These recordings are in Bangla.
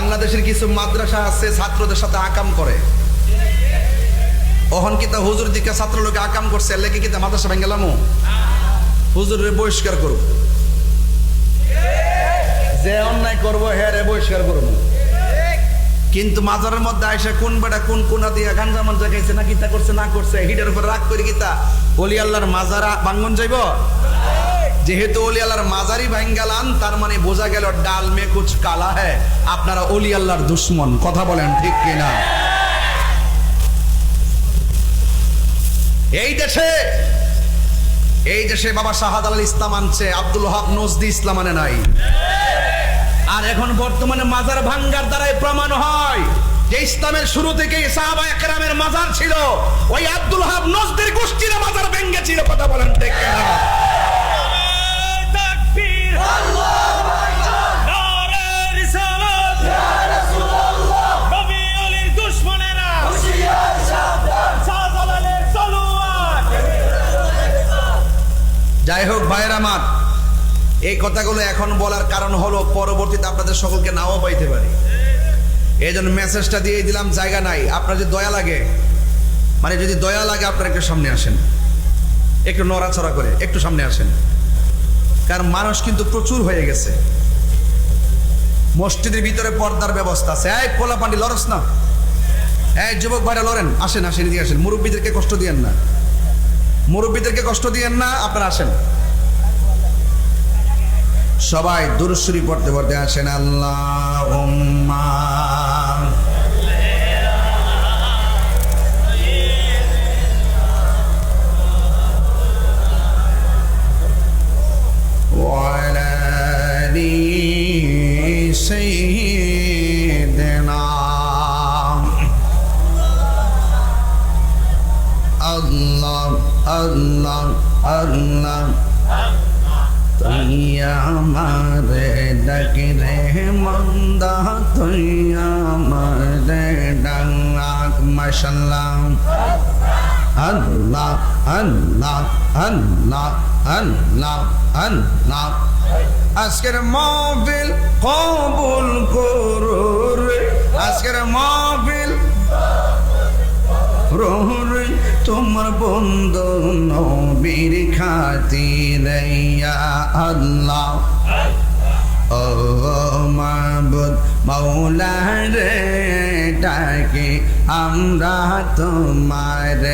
বাংলাদেশের কিছু মাদ্রাসা আছে, ছাত্রদের সাথে আকাম করে। ওহন কিতা হুজুর দিকে ছাত্র লোকে আকাম করছে লেগে কিতা মাদ্রাসা ভেঙ্গেলামো হুজুরের বহিষ্কার করব যে অন্যায় করব হ্যাঁ রে বহিষ্কার করব কিন্তু মাজারের মধ্যে আইসা কোন বেটা, কোন কোনা দিয়া গাঞ্জা মঞ্জা খাইছে না কিতা করছে, না করছে, হিটার উপর রাগ করে কিতা অলি আল্লাহর মাজারা বাঙ্গন যাইব? যেহেতু অলি আল্লাহর মাজারি ভাঙ্গালান তার মানে বোঝা গেল ডাল মে কুচ কালা হ্যাঁ আপনারা অলি আল্লাহর দুশ্মন, কথা বলেন ঠিক কিনা? এই দেশে এই দেশে বাবা শাহাদ আল ইসলাম আনছে, আব্দুল হাব নজদি ইসলাম আনে নাই। আর এখন বর্তমানে মাজার ভাঙ্গার দ্বারাই প্রমাণ হয় যে ইসলামের শুরু থেকে সাহাবা একরামের মাজার ছিল। ওই আব্দুল হাব নজদের গোষ্ঠীর মাজার ভেঙ্গে ছিল, কথা বলেন ঠিক কিনা? যাই হোক, ভাইয়ের আমার, এই কথাগুলো এখন বলার কারণ হলো পরবর্তীতে আপনাদের সকলকে নাও পাইতে পারি। এই জন্য মেসেজটা দিয়ে দিলাম, জায়গা নাই। আপনার যদি দয়া লাগে মানে যদি দয়া লাগে, আপনারা একটু সামনে আসেন। একটু নড়াচড়া করে, একটু সামনে আসেন। কারণ মানুষ কিন্তু প্রচুর হয়ে গেছে। মসজিদের ভিতরে পর্দার ব্যবস্থা আছে। এই পোলা পান্ডি লরস না। এই যুবক ভাইরা লড়েন, আসেন আসেন, এদিকে আসেন। মুরব্বীদেরকে কষ্ট দিয়েন না। মুরব্বীদেরকে কষ্ট দিয়েন না আপনারা আসেন। সবাই দুরুশ্বরী পড়তে পড়তে আসেন আল্লাহ আল্লাহ আল্লাহ। তুই আমারে ডাকি রে মন্দা তুই আমারে ডাক মাশাল্লাহ আল্লাহ আল্লাহ আল্লাহ আল্লাহ আল্লাহ। আজকের মাহফিল কবুল করুর আজকের মাহফিল রোহরে তোমার বন্ধু নবীর খাতিরে আল্লাহ। ও মাবুদ মৌলা রে ডাকে আমরা তোমার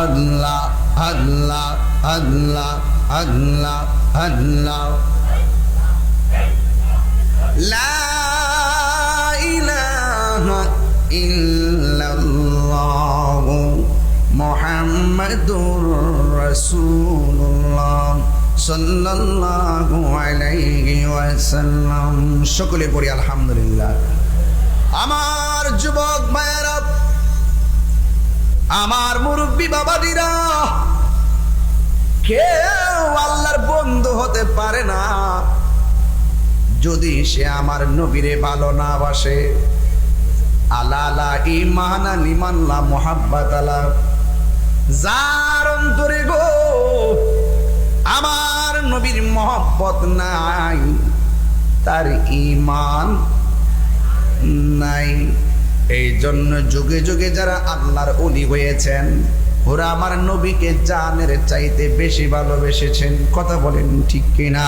আল্লাহ আল্লাহ আল্লাহ আল্লাহ আল্লাহ। লা ইলাহা ইল্লাল্লাহ মুহাম্মাদুর আমার যুবক মায়েরা আমার মুরব্বী কেউ আল্লাহর বন্ধু হতে পারে না। যদি সে আমার নবীরে ভালো না বাসে, আলালা ইমানা লিমাল্লা মোহাব্বাত আলা যার অন্তরে গো আমার নবীর মহব্বত নাই, তার ইমান নাই। এই জন্য যুগে যুগে যারা আল্লাহর অলি হয়েছেন, ওরা আমার নবীকে জানের চাইতে বেশি ভালোবেসেছেন। কথা বলেন ঠিক কিনা?